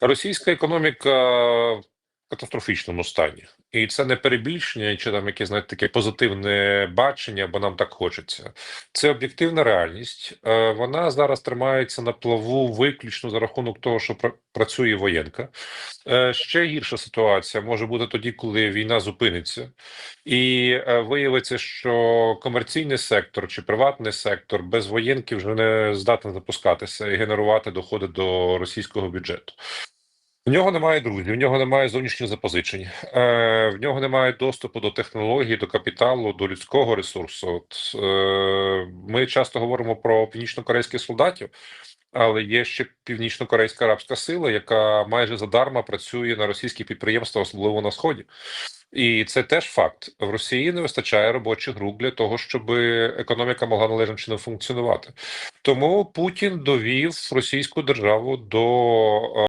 Російська економіка в катастрофічному стані, і це не перебільшення, чи там якесь знаєте, таке позитивне бачення, бо нам так хочеться. Це об'єктивна реальність. Е, Вона зараз тримається на плаву виключно за рахунок того, що працює воєнка. Е, Ще гірша ситуація може бути тоді, коли війна зупиниться, і е, виявиться, що комерційний сектор чи приватний сектор без воєнки вже не здатен запускатися і генерувати доходи до російського бюджету. В нього немає друзів, в нього немає зовнішніх запозичень, е, в нього немає доступу до технологій, до капіталу, до людського ресурсу. От, е, ми часто говоримо про північно-корейських солдатів, але є ще північно-корейська арабська сила, яка майже задарма працює на російські підприємства, особливо на сході. І це теж факт. В Росії не вистачає робочих рук для того, щоб економіка могла належним чином функціонувати. Тому Путін довів російську державу до е,